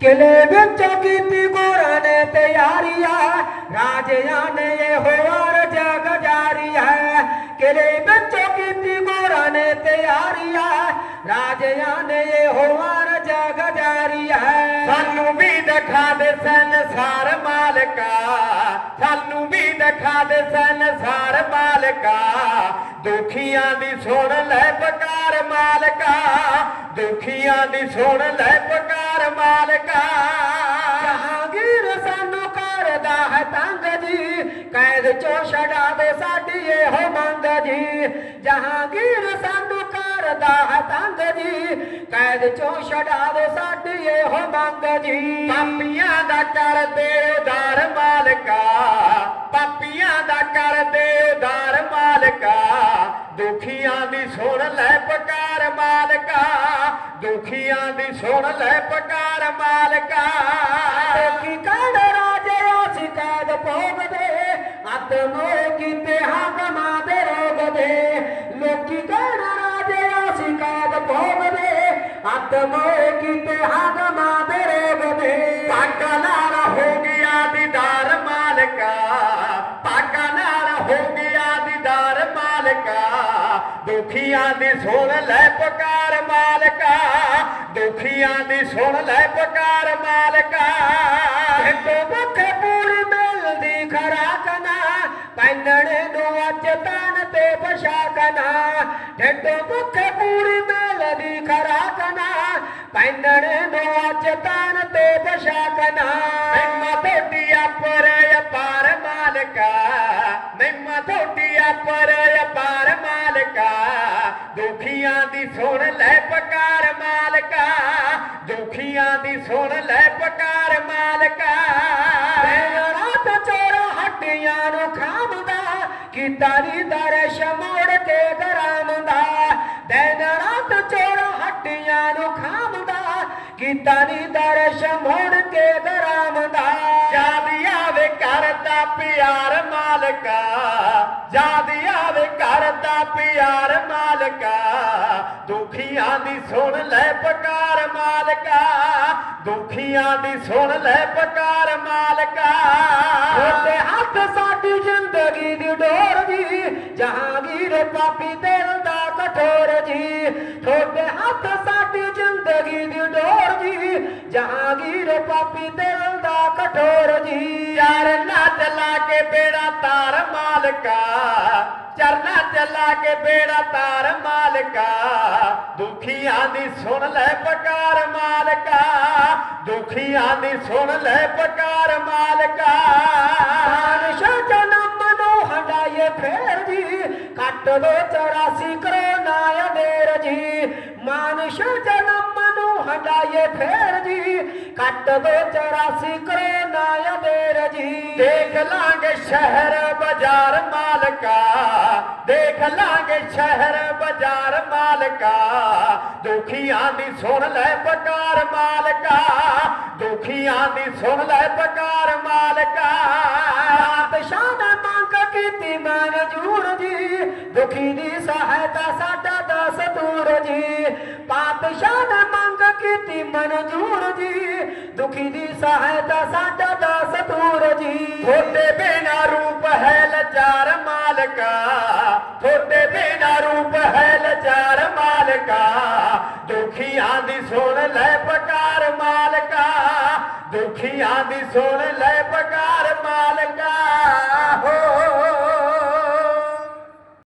ਕਿਲੇ ਵਿੱਚ ਕੀਤੀ ਗੋਰਾਂ ਨੇ ਤਿਆਰੀਆ, ਰਾਜਿਆਂ ਨੇ ਇਹੋ ਅਰਜ ਗਜਾਰੀ ਹੈ ਕਿਲੇ ਵਿੱਚ ਕੀਤੀ ਗੋਰਾਂ ਨੇ ਤਿਆਰੀਆਂ, ਰਾਜਿਆਂ ਨੇ ਇਹੋ ਅਰਜ ਗਜਾਰੀ ਹੈ ਸਾਨੂੰ ਵੀ ਦਿਖਾ ਦੇ ਸੰਸਾਰ ਮਾਲਕਾ, ਸਾਨੂੰ ਵੀ ਦਿਖਾ ਦੇ ਸੰਸਾਰ ਮਾਲਕਾ। ਦੁਖੀਆਂ ਦੀ ਸੁਣ ਲੈ ਪਕਾਰ ਮਾਲਕਾ, ਦੁਖੀਆਂ ਦੀ ਸੁਣ ਲੈ ਪਕਾਰ ਮਾਲਕਾ। ਜਹਾਂਗੀਰ ਸਾਨੂੰ ਕਰਦਾ ਹੈ ਤੰਗ ਜੀ। ਕੈਦ ਚੋਂ ਛਡਾ ਦੇ ਸਾਡੀ ਇਹੋ ਮੰਗ ਜੀ। ਜਹਾਂਗੀਰ ਸਾਨੂੰ ਕਰਦਾ ਹੈ ਤੰਗ ਜੀ। ਕੈਦ ਚੋਂ ਛਡਾ ਦੇ ਸਾਡੀ ਇਹੋ ਮੰਗ ਜੀ। ਪਾਪੀਆਂ ਦਾ ਕਰ ਦੇ ਉਦਾਰ ਮਾਲਕਾ। ਪਾਪੀਆਂ ਦਾ ਕਰ ਦੇ ਉਦਾਰ ਮਾਲਕਾ। ਦੁਖੀਆਂ ਦੀ ਸੁਣ ਲੈ ਪਕਾਰ ਮਾਲਕਾ। ਦੁਖੀਆਂ ਦੀ ਸੁਣ ਲੈ ਪਕਾਰ ਮਾਲਕਾ। ਕੀ ਕਣ ਰਾਜੇ, ਅਸੀਂ ਕੈਦ ਭੋਗਦੇ। ਆਤਮੋ ਕੀਤੇ ਹਾਕਮਾਂ ਦੇ ਰੋਗਦੇ। ਲੋਕੀ ਕਣ ਰਾਜੇ, ਅਸੀਂ ਕੈਦ ਭੋਗਦੇ। ਆਤਮੋ ਕੀਤੇ ਹਾਕਮਾਂ ਦੇ ਰੋਗ ਦੇ ਦੁਖੀਆਂ ਦੀ ਸੁਣ ਲੈ ਪੁਕਾਰ ਮਾਲਕਾ, ਦੁਖੀਆਂ ਦੀ ਸੁਣ ਲੈ ਪੁਕਾਰ ਮਾਲਕਾ। ਢਿੱਡੋਂ ਭੁੱਖੇ ਪੂਰੀ ਮਿਲਦੀ ਖਰਾਕ ਨਾ ਪੈਨਣੇ ਨੂੰ ਅੱਜ ਤਨ ਤੇ ਪੋਸ਼ਾਕ ਨਾ ਢਿੱਡੋਂ ਭੁੱਖੇ ਪੂਰੀ ਮਿਲਦੀ ਖਰਾਕ ਨਾ ਪੈਨਣੇ ਨੂੰ ਅੱਜ ਤਨ ਤੇ ਪੋਸ਼ਾਕ ਨਾ ਮਹਿਮਾ ਤੁਹਾਡੀ ਅਪਰ ਅਪਾਰ ਮਾਲਕਾ, ਮਹਿਮਾ ਤੁਹਾਡੀ ਪਰ ਲੈ ਪਕਾਰ ਮਾਲਕਾ, ਦੁਖੀਆਂ ਦੀ ਸੁਣ ਲੈ ਪਕਾਰ ਮਾਲਕਾ। ਰਾਤ ਚੋਰ ਹੱਡੀਆਂ ਨੂੰ ਖਾਮਦਾ ਕੀਤਾ ਨੀ ਦਰਸ਼ ਮੋੜ ਕੇ ਗਰਾਮਦਾ ਦਿਨ ਰਾਤ ਚੋਰ ਹੱਡੀਆਂ ਨੂੰ ਖਾਮਦਾ ਕੀਤਾ ਨੀ ਦਰਸ਼ ਮੋੜ ਕੇ ਗਰਾਮਦਾ ਪਿਆਰ ਮਾਲਕਾ, ਯਾਦ ਆਵੇ ਕਰਦਾ ਪਿਆਰ ਮਾਲਕਾ, ਦੁਖੀਆਂ ਦੀ ਸੁਣ ਲੈ ਪਕਾਰ ਮਾਲਕਾ, ਦੁਖੀਆਂ ਦੀ ਸੁਣ ਲੈ ਪਕਾਰ ਮਾਲਕਾ। ਉਹਦੇ ਹੱਥ ਸਾਡੀ ਜ਼ਿੰਦਗੀ ਦੀ ਡੋਰ ਜੀ, ਜਹਾਂਗੀਰ ਪਾਪੀ ਦਿਲ ਦਾ ਕਠੋਰ ਜੀ। ਤੁਹਾਡੇ ਹੱਥ ਸਾਡੀ ਜ਼ਿੰਦਗੀ ਦੀ ਡੋਰ ਜੀ, ਜਹਾਂਗੀਰ ਪਾਪੀ ਦਿਲ ਕਠੋਰ ਜੀ ਚਰਨਾ ਚਲਾ ਕੇ ਬੇੜਾ ਤਾਰ ਮਾਲਕਾ, ਚਰਨਾ ਚਲਾ ਕੇ ਬੇੜਾ ਤਾਰ ਮਾਲਕਾ। ਦੁਖੀਆਂ ਦੀ ਸੁਣ ਲੈ ਪਕਾਰ ਮਾਲਕਾ, ਦੁਖੀਆਂ ਦੀ ਸੁਣ ਲੈ ਪੁਕਾਰ ਮਾਲਕਾ। ਮਾਨਸ਼ ਜਨਮ ਨੂੰ ਹੰਡਾਏ ਫੇਰ ਜੀ, ਕੱਟ ਦੋ 84 ਕਰੋਨਾ ਅਨੇਰ ਜੀ। ਮਾਨਸ਼ ਜਨਮ ਨੂੰ ਫੇਰ ਜੀ। ਕੱਟ ਦੋ 84 ਕਰੋਨਾ ਅਨੇਰ ਜੀ। ਦੇਖ ਲਾਂਗੇ ਸ਼ਹਿਰ ਬਾਜ਼ਾਰ ਮਾਲਕਾ। ਦੇਖ ਲਾਂਗੇ ਸ਼ਹਿਰ ਬਾਜ਼ਾਰ ਮਾਲਕਾ। ਦੁਖੀਆਂ ਦੀ ਸੁਣ ਲੈ ਪਕਾਰ ਮਾਲਕਾ। ਦੁਖੀਆਂ ਦੀ ਸੁਣ ਲੈ ਪਕਾਰ ਮਾਲਕਾ। ਪਾਤਸ਼ਾਹ ਨੇ ਮੰਗ ਕੀਤੀ ਮਨਜੂਰ ਜੀ। ਦੁਖੀ ਦੀ ਸਹਾਇਤਾ ਸਾਡਾ ਦਸਤੂਰ ਜੀ। ਪਾਤਸ਼ਾਹ ਨੇ ਕੀਤੀ ਮਨਜੂਰ ਜੀ, ਦੁਖੀ ਦੀ ਸਹਾਇਤਾ ਸਾਡਾ ਦਸਤੂਰ ਜੀ। ਥੋੜੇ ਬਿਨਾ ਰੂਪ ਹੈ ਲਚਾਰ ਮਾਲਕਾ ਥੋੜੇ ਬਿਨਾ ਰੂਪ ਹੈ ਲਚਾਰ ਮਾਲਕਾ, ਦੁਖੀਆਂ ਦੀ ਸੁਣ ਲੈ ਪਕਾਰ ਮਾਲਕਾ, ਦੁਖੀਆਂ ਦੀ ਸੁਣ ਲੈ ਪਕਾਰ ਮਾਲਕਾ।